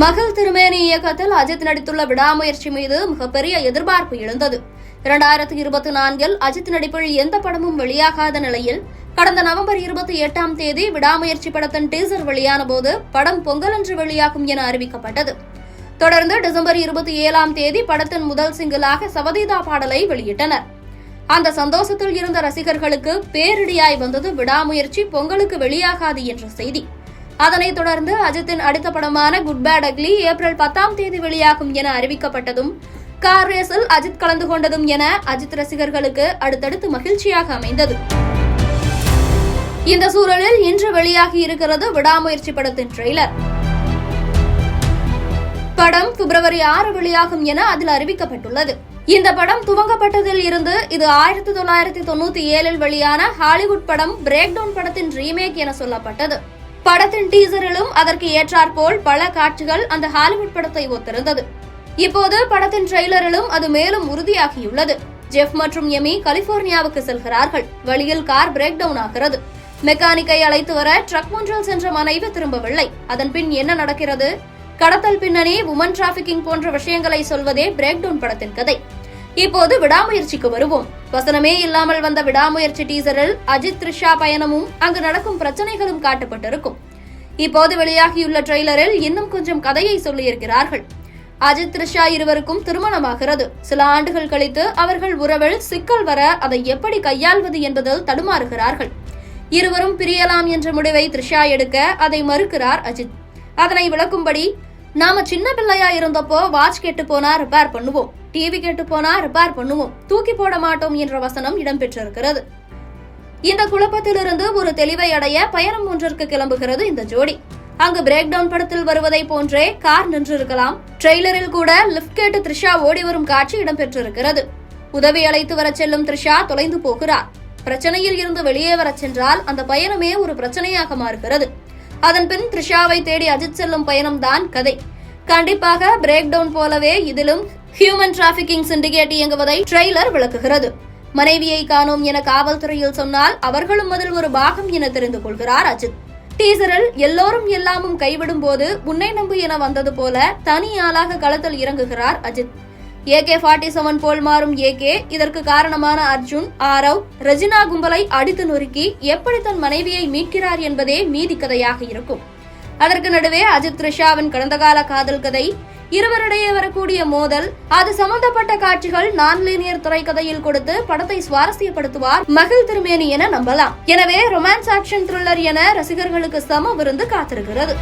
மகள் திருமேனி இயக்கத்தில் அஜித் நடித்துள்ள விடாமுயற்சி மீது மிகப்பெரிய எதிர்பார்ப்பு எழுந்தது. இரண்டாயிரத்தி இருபத்தி நான்கில் அஜித் நடிப்பில் எந்த படமும் வெளியாகாத நிலையில் கடந்த நவம்பர் இருபத்தி எட்டாம் தேதி விடாமுயற்சி படத்தின் டீசர் வெளியான போது படம் பொங்கலன்று வெளியாகும் என அறிவிக்கப்பட்டது. தொடர்ந்து டிசம்பர் இருபத்தி ஏழாம் தேதி படத்தின் முதல் சிங்கிளாக சவதீதா பாடலை வெளியிட்டனர். அந்த சந்தோஷத்தில் இருந்த ரசிகர்களுக்கு பேரிடியாய் வந்தது விடாமுயற்சி பொங்கலுக்கு வெளியாகாது என்ற செய்தி. அதனைத் தொடர்ந்து அஜித்தின் அடுத்த படமான குட் பேட் அக்லி ஏப்ரல் பத்தாம் தேதி வெளியாகும் என அறிவிக்கப்பட்டதும் கார் ரேஸில் அஜித் கலந்து கொண்டதும் என அஜித் ரசிகர்களுக்கு அடுத்தடுத்து மகிழ்ச்சியாக அமைந்தது. இந்த சூழலில் இன்று வெளியாகி இருக்கிறது விடாமுயற்சி படத்தின் ட்ரெய்லர் படம் பிப்ரவரி ஆறு வெளியாகும் என அதில் அறிவிக்கப்பட்டுள்ளது. இந்த படம் துவங்கப்பட்டதில் இருந்து இது ஆயிரத்தி தொள்ளாயிரத்தி தொண்ணூத்தி ஏழில் வெளியான ஹாலிவுட் படம் பிரேக் டவுன் படத்தின் ரீமேக் என சொல்லப்பட்டது. படத்தின் டீசரிலும் அதற்கு ஏற்றாற்போல் பல காட்சிகள் அந்த ஹாலிவுட் படத்தை ஒத்திருந்தது. இப்போது படத்தின் ட்ரெய்லரிலும் அது மேலும் உறுதியாகியுள்ளது. ஜெஃப் மற்றும் எமி கலிபோர்னியாவுக்கு செல்கிறார்கள். வழியில் கார் பிரேக் டவுன் ஆகிறது. மெக்கானிக்கை அழைத்து வர ட்ரக் ஒன்றில் சென்ற மனைவி திரும்பவில்லை. அதன் பின் என்ன நடக்கிறது? கடத்தல் பின்னணி உமன் டிராபிகிங் போன்ற விஷயங்களை சொல்வதே பிரேக் டவுன் படத்தின் கதை. இப்போது விடாமுயற்சிக்கு வருவோம். வசனமே இல்லாமல் வந்த விடாமுயற்சி டீசரில் அஜித் த்ரிஷா பயணமும் அங்கு நடக்கும் பிரச்சனைகளும் காட்டப்பட்டிருக்கும். இப்போது வெளியாகியுள்ள ட்ரெய்லரில் இன்னும் கொஞ்சம் கதையை சொல்லியிருக்கிறார்கள். அஜித் த்ரிஷா இருவருக்கும் திருமணமாகிறது. சில ஆண்டுகள் கழித்து அவர்கள் உறவில் சிக்கல் வர அதை எப்படி கையாள்வது என்பதில் தடுமாறுகிறார்கள். இருவரும் பிரியலாம் என்ற முடிவை த்ரிஷா எடுக்க அதை மறுக்கிறார் அஜித். அதனை விளக்கும்படி நாம சின்ன பிள்ளையா இருந்தப்போ வாட்ச் கெட்டு போனா ரிப்பேர் பண்ணுவோம். டிவி கெட்டு போனா ரிப்பேர் பண்ணுவோம். தூக்கி போட மாட்டோம் என்ற வசனம் இடம்பெற்றிருக்கிறது. இந்த குழப்பத்திலிருந்து ஒரு தெளிவை அடைய பயணம் ஒன்றிற்கு கிளம்புகிறது இந்த ஜோடி. அங்கு பிரேக் டவுன் படத்தில் வருவதை போன்றே கார் நின்றிருக்கலாம். ட்ரெய்லரில் கூட லிப்ட் கேட்டு த்ரிஷா ஓடி வரும் காட்சி இடம்பெற்றிருக்கிறது. உதவி அழைத்து வரச் செல்லும் த்ரிஷா தொலைந்து போகிறார். பிரச்சனையில் இருந்து வெளியே வர சென்றால் அந்த பயணமே ஒரு பிரச்சனையாக மாறுகிறது. அதன்பின் த்ரிஷாவை தேடி அஜித் செல்லும் பயணம் தான் கதை. கண்டிப்பாக பிரேக் டவுன் போலவே இதிலும் ஹியூமன் டிராபிகிங் சிண்டிகேட் இயங்குவதை ட்ரெய்லர் விளக்குகிறது. மனைவியை காணோம் என காவல்துறையில் சொன்னால் அவர்களும் அதில் ஒரு பாகம் என தெரிந்து கொள்கிறார் அஜித். டீசரில் எல்லோரும் எல்லாமும் கைவிடும் போது உன்னை நம்பு என வந்தது போல தனி ஆளாக களத்தில் இறங்குகிறார் அஜித். ஏகே ஃபார்ட்டி செவன் போல் மாறும் ஏகே. இதற்கு காரணமான அர்ஜுன் ஆரவ் ரஜினா கும்பலை அடித்து நொறுக்கி எப்படி தன் மனைவியை மீட்கிறார் என்பதே மீதி கதையாக இருக்கும். அதற்கு நடுவே அஜித் த்ரிஷாவின் கடந்த கால காதல் கதை இருவரிடையே வரக்கூடிய மோதல் அது சம்பந்தப்பட்ட காட்சிகள் நான் லீனியர் திரைக்கதையில் கொடுத்து படத்தை சுவாரஸ்யப்படுத்துவார் மகிழ் திருமேனி என நம்பலாம். எனவே ரொமான்ஸ் ஆக்ஷன் த்ரில்லர் என ரசிகர்களுக்கு சம விருந்து காத்திருக்கிறது.